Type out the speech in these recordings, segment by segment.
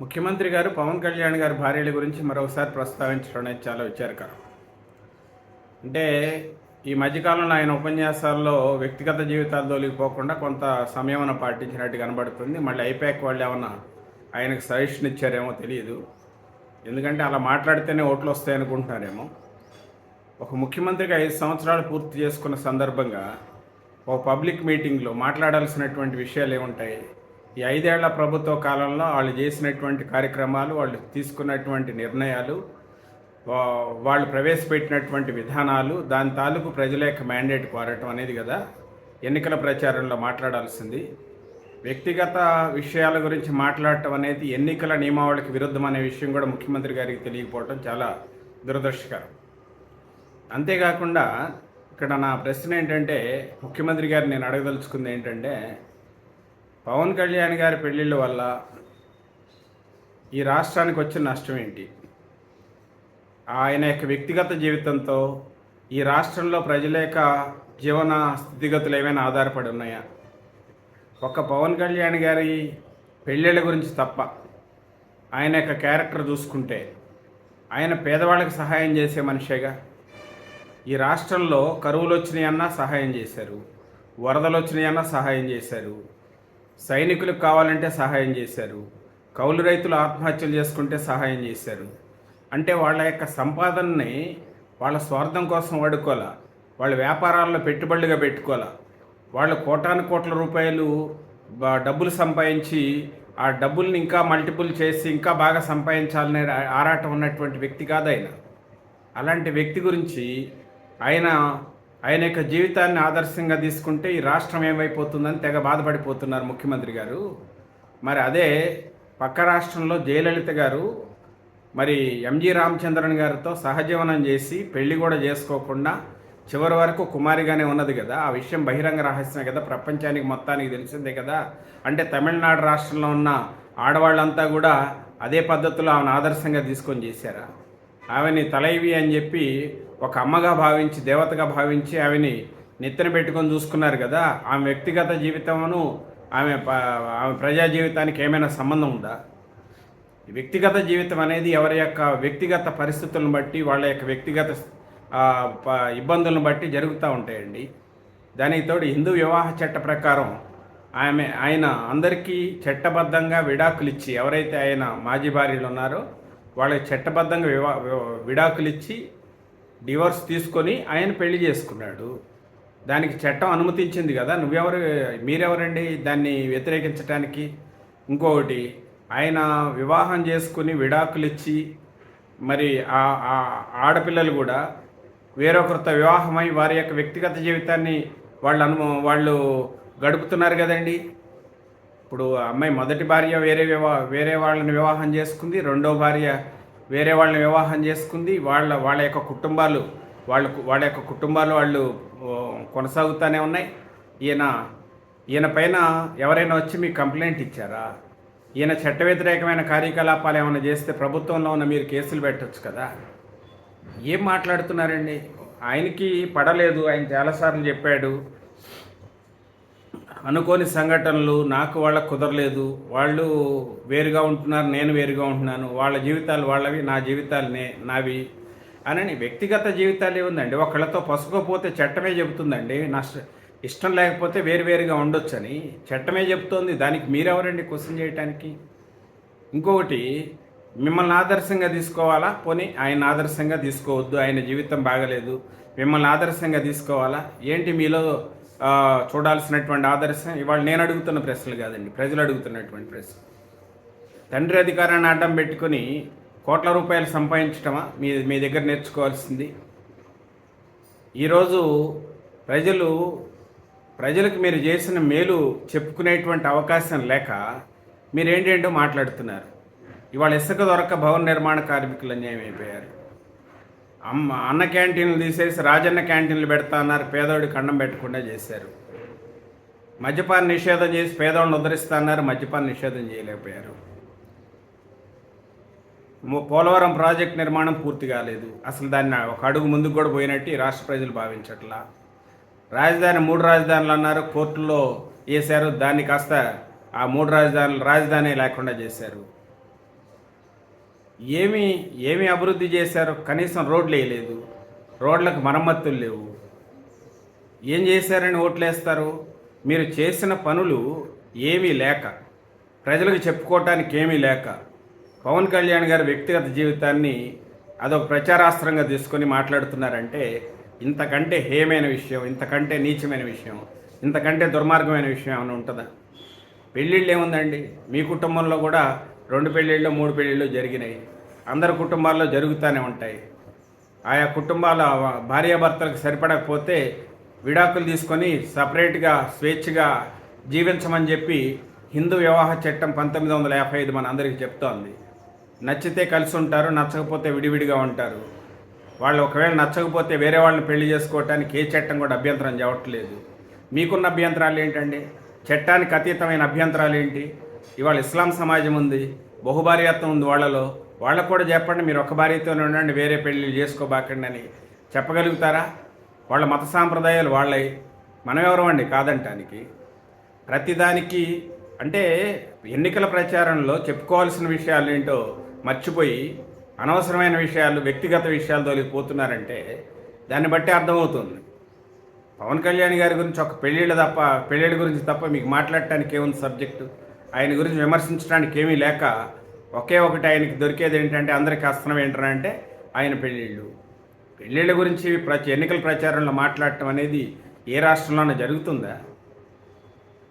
ముఖ్యమంత్రి గారు పవన్ కళ్యాణ్ గారి భార్యల గురించి మరోసారి ప్రస్తావించడం అనేది చాలా విచారకరం. అంటే ఈ మధ్యకాలంలో ఆయన ఉపన్యాసాల్లో వ్యక్తిగత జీవితాలు దొలిగిపోకుండా కొంత సంయమనం పాటించినట్టు కనబడుతుంది. మళ్ళీ ఐపాక్ వాళ్ళు ఏమన్నా ఆయనకు సజెషన్ ఇచ్చారేమో తెలియదు. ఎందుకంటే అలా మాట్లాడితేనే ఓట్లు వస్తాయనుకుంటున్నారేమో ఒక ముఖ్యమంత్రిగా ఐదు సంవత్సరాలు పూర్తి చేసుకున్న సందర్భంగా ఒక పబ్లిక్ మీటింగ్లో మాట్లాడాల్సినటువంటి విషయాలు ఏముంటాయి? ఈ ఐదేళ్ళ ప్రభుత్వ కాలంలో వాళ్ళు చేసినటువంటి కార్యక్రమాలు వాళ్ళు తీసుకున్నటువంటి నిర్ణయాలు వా- వాళ్ళు ప్రవేశపెట్టినటువంటి విధానాలు దాని తాలూకు ప్రజల యొక్క మ్యాండేట్ కోరటం అనేది కదా ఎన్నికల ప్రచారంలో మాట్లాడాల్సింది. వ్యక్తిగత విషయాల గురించి మాట్లాడటం అనేది ఎన్నికల నియమావళికి విరుద్ధం అనే విషయం కూడా ముఖ్యమంత్రి గారికి తెలియకపోవడం చాలా దురదృష్టకరం. అంతేకాకుండా ఇక్కడ నా ప్రశ్న ఏంటంటే ముఖ్యమంత్రి గారు నేను అడగదలుచుకుంది ఏంటంటే పవన్ కళ్యాణ్ గారి పెళ్ళిళ్ళ వల్ల ఈ రాష్ట్రానికి వచ్చిన నష్టం ఏంటి? ఆయన యొక్క వ్యక్తిగత జీవితంతో ఈ రాష్ట్రంలో ప్రజల యొక్క జీవన స్థితిగతులు ఏమైనా ఆధారపడి ఉన్నాయా? ఒక్క పవన్ కళ్యాణ్ గారి పెళ్ళిళ్ళ గురించి తప్ప ఆయన యొక్క క్యారెక్టర్ చూసుకుంటే ఆయన పేదవాళ్ళకి సహాయం చేసే మనిషేగా? ఈ రాష్ట్రంలో కరువులు వచ్చినాయన్నా సహాయం చేశారు వరదలు వచ్చినాయన్నా సహాయం చేశారు సైనికులకు కావాలంటే సహాయం చేశారు. కౌలు రైతులు ఆత్మహత్యలు చేసుకుంటే సహాయం చేశారు. అంటే వాళ్ళ యొక్క సంపాదనని వాళ్ళ స్వార్థం కోసం వాడుకోవాలా? వాళ్ళ వ్యాపారాల్లో పెట్టుబడులుగా పెట్టుకోవాలా? వాళ్ళు కోటాను కోట్ల రూపాయలు డబ్బులు సంపాదించి ఆ డబ్బుల్ని ఇంకా మల్టిపుల్ చేసి ఇంకా బాగా సంపాదించాలనే ఆరాటం ఉన్నటువంటి వ్యక్తి కాదు ఆయన. అలాంటి వ్యక్తి గురించి ఆయన ఆయన యొక్క జీవితాన్ని ఆదర్శంగా తీసుకుంటే ఈ రాష్ట్రం ఏమైపోతుందని తెగ బాధపడిపోతున్నారు ముఖ్యమంత్రి గారు. మరి అదే పక్క రాష్ట్రంలో జయలలిత గారు మరి ఎంజి రామచంద్రన్ గారితో సహజీవనం చేసి పెళ్ళి కూడా చేసుకోకుండా చివరి వరకు కుమారిగానే ఉన్నది కదా. ఆ విషయం బహిరంగ రహస్యమే కదా. ప్రపంచానికి మొత్తానికి తెలిసిందే కదా. అంటే తమిళనాడు రాష్ట్రంలో ఉన్న ఆడవాళ్ళంతా కూడా అదే పద్ధతిలో ఆమెను ఆదర్శంగా తీసుకొని చేశారా? ఆమెని తలైవి అని చెప్పి ఒక అమ్మగా భావించి దేవతగా భావించి ఆమెని నెత్తిన పెట్టుకొని చూసుకున్నారు కదా ఆమె వ్యక్తిగత జీవితమును ఆమె ఆమె ప్రజా జీవితానికి ఏమైనా సంబంధం ఉందా? వ్యక్తిగత జీవితం అనేది ఎవరి యొక్క వ్యక్తిగత పరిస్థితులను బట్టి వాళ్ళ యొక్క వ్యక్తిగత ఇబ్బందులను బట్టి జరుగుతూ ఉంటాయండి. దానికి తోడు హిందూ వివాహ చట్ట ప్రకారం ఆమె ఆయన అందరికీ చట్టబద్ధంగా విడాకులు ఇచ్చి ఎవరైతే ఆయన మాజీ భార్యలు ఉన్నారో వాళ్ళకి చట్టబద్ధంగా వివా విడాకులు ఇచ్చి డివోర్స్ తీసుకొని ఆయన పెళ్ళి చేసుకున్నాడు. దానికి చట్టం అనుమతించింది కదా. నువ్వెవరు మీరెవరండి దాన్ని వ్యతిరేకించడానికి ఇంకొకటి ఆయన వివాహం చేసుకుని విడాకులు ఇచ్చి మరి ఆ ఆడపిల్లలు కూడా వేరొకరితో వివాహమై వారి యొక్క వ్యక్తిగత జీవితాన్ని వాళ్ళు అను వాళ్ళు గడుపుతున్నారు కదండి. ఇప్పుడు ఆ అమ్మాయి మొదటి భార్య వేరే వివా వేరే వాళ్ళని వివాహం చేసుకుంది. రెండో భార్య వేరే వాళ్ళని వివాహం చేసుకుంది వాళ్ళ వాళ్ళ యొక్క కుటుంబాలు వాళ్ళ వాళ్ళ యొక్క కుటుంబాలు వాళ్ళు కొనసాగుతూనే ఉన్నాయి. ఈయన ఈయన పైన ఎవరైనా వచ్చి మీకు కంప్లైంట్ ఇచ్చారా? ఈయన చట్ట వ్యతిరేకమైన కార్యకలాపాలు ఏమైనా చేస్తే ప్రభుత్వంలో ఉన్న మీరు కేసులు పెట్టచ్చు కదా. ఏం మాట్లాడుతున్నారండి? ఆయనకి పడలేదు ఆయన చాలాసార్లు చెప్పాడు. అనుకోని సంఘటనలు నాకు వాళ్ళకు కుదరలేదు. వాళ్ళు వేరుగా ఉంటున్నారు నేను వేరుగా ఉంటున్నాను. వాళ్ళ జీవితాలు వాళ్ళవి నా జీవితాలనే నావి అని వ్యక్తిగత జీవితాలు ఏముందండి? ఒకళ్ళతో పసుకపోతే చట్టమే చెబుతుందండి. నా ఇష్టం లేకపోతే వేరువేరుగా ఉండొచ్చని చట్టమే చెబుతోంది. దానికి మీరెవరండి క్వశ్చన్ చేయటానికి? ఇంకొకటి మిమ్మల్ని ఆదర్శంగా తీసుకోవాలా? పోనీ ఆయన ఆదర్శంగా తీసుకోవద్దు ఆయన జీవితం బాగలేదు. మిమ్మల్ని ఆదర్శంగా తీసుకోవాలా? ఏంటి మీలో చూడాల్సినటువంటి ఆదర్శం. ఇవాళ నేను అడుగుతున్న ప్రశ్నలు కాదండి ప్రజలు అడుగుతున్నటువంటి ప్రశ్న. తండ్రి అధికారాన్ని అడ్డం పెట్టుకొని కోట్ల రూపాయలు సంపాదించటమా? మీ మీ దగ్గర నేర్చుకోవాల్సింది. ఈరోజు ప్రజలు ప్రజలకు మీరు చేసిన మేలు చెప్పుకునేటువంటి అవకాశం లేక మీరేంటేంటో మాట్లాడుతున్నారు. ఇవాళ ఇసుక దొరక భవన నిర్మాణ కార్మికులు అన్యాయం అయిపోయారు అమ్మ అన్న క్యాంటీన్లు తీసేసి రాజన్న క్యాంటీన్లు పెడతా అన్నారు. పేదోడికి అన్నం పెట్టకుండా చేశారు. మద్యపాన నిషేధం చేసి పేదవాళ్ళని ఉద్ధరిస్తా అన్నారు. మద్యపాన నిషేధం చేయలేకపోయారు. పోలవరం ప్రాజెక్ట్ నిర్మాణం పూర్తి కాలేదు. అసలు దాన్ని ఒక అడుగు ముందుకు కూడా పోయినట్టు ఈ రాష్ట్ర ప్రజలు భావించట్లా. రాజధాని మూడు రాజధానులు అన్నారు. కోర్టులో వేశారు దాన్ని కాస్త ఆ మూడు రాజధానులు రాజధాని లేకుండా చేశారు. ఏమి ఏమి అభివృద్ధి చేశారు కనీసం రోడ్లు వేయలేదు. రోడ్లకు మరమ్మతులు లేవు. ఏం చేశారని ఓట్లేస్తారు? మీరు చేసిన పనులు ఏమీ లేక ప్రజలకు చెప్పుకోవటానికి ఏమీ లేక పవన్ కళ్యాణ్ గారి వ్యక్తిగత జీవితాన్ని అదొక ప్రచారాస్త్రంగా తీసుకొని మాట్లాడుతున్నారంటే ఇంతకంటే హేమైన విషయం ఇంతకంటే నీచమైన విషయం ఇంతకంటే దుర్మార్గమైన విషయం ఏమైనా ఉంటుందా? పెళ్ళిళ్ళు ఏముందండి? మీ కుటుంబంలో కూడా రెండు పెళ్ళిళ్ళు మూడు పెళ్ళిళ్ళు జరిగినాయి. అందరి కుటుంబాల్లో జరుగుతూనే ఉంటాయి. ఆయా కుటుంబాల భార్యాభర్తలకు సరిపడకపోతే విడాకులు తీసుకొని సపరేట్గా స్వేచ్ఛగా జీవించమని చెప్పి హిందూ వివాహ చట్టం పంతొమ్మిది వందల యాభై ఐదు మన అందరికీ చెప్తోంది. నచ్చితే కలిసి ఉంటారు నచ్చకపోతే విడివిడిగా ఉంటారు. వాళ్ళు ఒకవేళ నచ్చకపోతే వేరే వాళ్ళని పెళ్ళి చేసుకోవటానికి ఏ చట్టం కూడా అభ్యంతరం చేయట్లేదు మీకున్న అభ్యంతరాలు ఏంటండి? చట్టానికి అతీతమైన అభ్యంతరాలు ఏంటి? ఇవాళ ఇస్లాం సమాజం ఉంది బహుభార్యత్వం ఉంది వాళ్ళలో. వాళ్ళకు కూడా చెప్పండి మీరు ఒక భార్యతోనే ఉండండి వేరే పెళ్ళిళ్ళు చేసుకోబాకండి అని చెప్పగలుగుతారా? వాళ్ళ మత సాంప్రదాయాలు వాళ్ళవి మనం ఎవరు అండి కాదంటానికి. ప్రతిదానికి అంటే ఎన్నికల ప్రచారంలో చెప్పుకోవాల్సిన విషయాలు ఏంటో మర్చిపోయి అనవసరమైన విషయాలు వ్యక్తిగత విషయాలు తొలగిపోతున్నారంటే దాన్ని బట్టి అర్థమవుతుంది. పవన్ కళ్యాణ్ గారి గురించి ఒక పెళ్ళిళ్ళ తప్ప పెళ్ళిళ్ళ గురించి తప్ప మీకు మాట్లాడటానికి ఏముంది సబ్జెక్టు? ఆయన గురించి విమర్శించడానికి ఏమీ లేక ఒకే ఒకటి ఆయనకి దొరికేది ఏంటంటే అందరికీ అస్త్రం ఏంటంటే ఆయన పెళ్ళిళ్ళు. పెళ్ళిళ్ళ గురించి ప్రతి ఎన్నికల ప్రచారంలో మాట్లాడటం అనేది ఏ రాష్ట్రంలోనే జరుగుతుందా?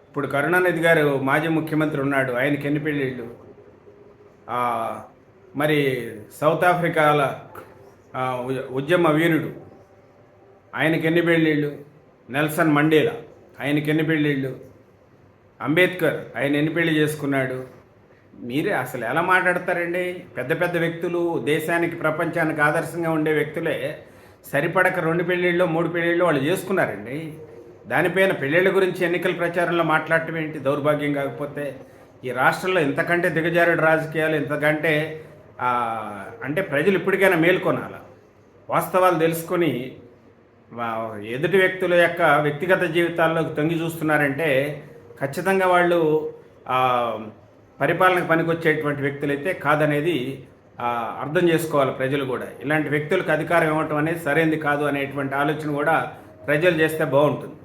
ఇప్పుడు కరుణానిధి గారు మాజీ ముఖ్యమంత్రి ఉన్నాడు ఆయనకి ఎన్ని పెళ్ళిళ్ళు? మరి సౌత్ ఆఫ్రికాల ఉ- ఉద్యమ వీరుడు ఆయనకి ఎన్ని పెళ్ళిళ్ళు? నెల్సన్ మండేలా ఆయనకి ఎన్ని పెళ్ళిళ్ళు? అంబేద్కర్ ఆయన ఎన్ని పెళ్ళి చేసుకున్నాడు? మీరే అసలు ఎలా మాట్లాడతారండి? పెద్ద పెద్ద వ్యక్తులు దేశానికి ప్రపంచానికి ఆదర్శంగా ఉండే వ్యక్తులే సరిపడక రెండు పెళ్ళిళ్ళు మూడు పెళ్ళిళ్ళు వాళ్ళు చేసుకున్నారండి. దానిపైన పెళ్ళిళ్ళ గురించి ఎన్నికల ప్రచారంలో మాట్లాడటం ఏంటి? దౌర్భాగ్యం కాకపోతే ఈ రాష్ట్రంలో ఇంతకంటే దిగజారుడు రాజకీయాలు ఇంతకంటే అంటే ప్రజలు ఇప్పటికైనా మేల్కొనాల? వాస్తవాలు తెలుసుకొని వా- ఎదుటి వ్యక్తుల యొక్క వ్యక్తిగత జీవితాల్లోకి తొంగి చూస్తున్నారంటే ఖచ్చితంగా వాళ్ళు పరిపాలనకు పనికొచ్చేటువంటి వ్యక్తులైతే కాదనేది అర్థం చేసుకోవాలి ప్రజలు కూడా. ఇలాంటి వ్యక్తులకు అధికారం ఇవ్వటం అనేది సరైనది కాదు అనేటువంటి ఆలోచన కూడా ప్రజలు చేస్తే బాగుంటుంది.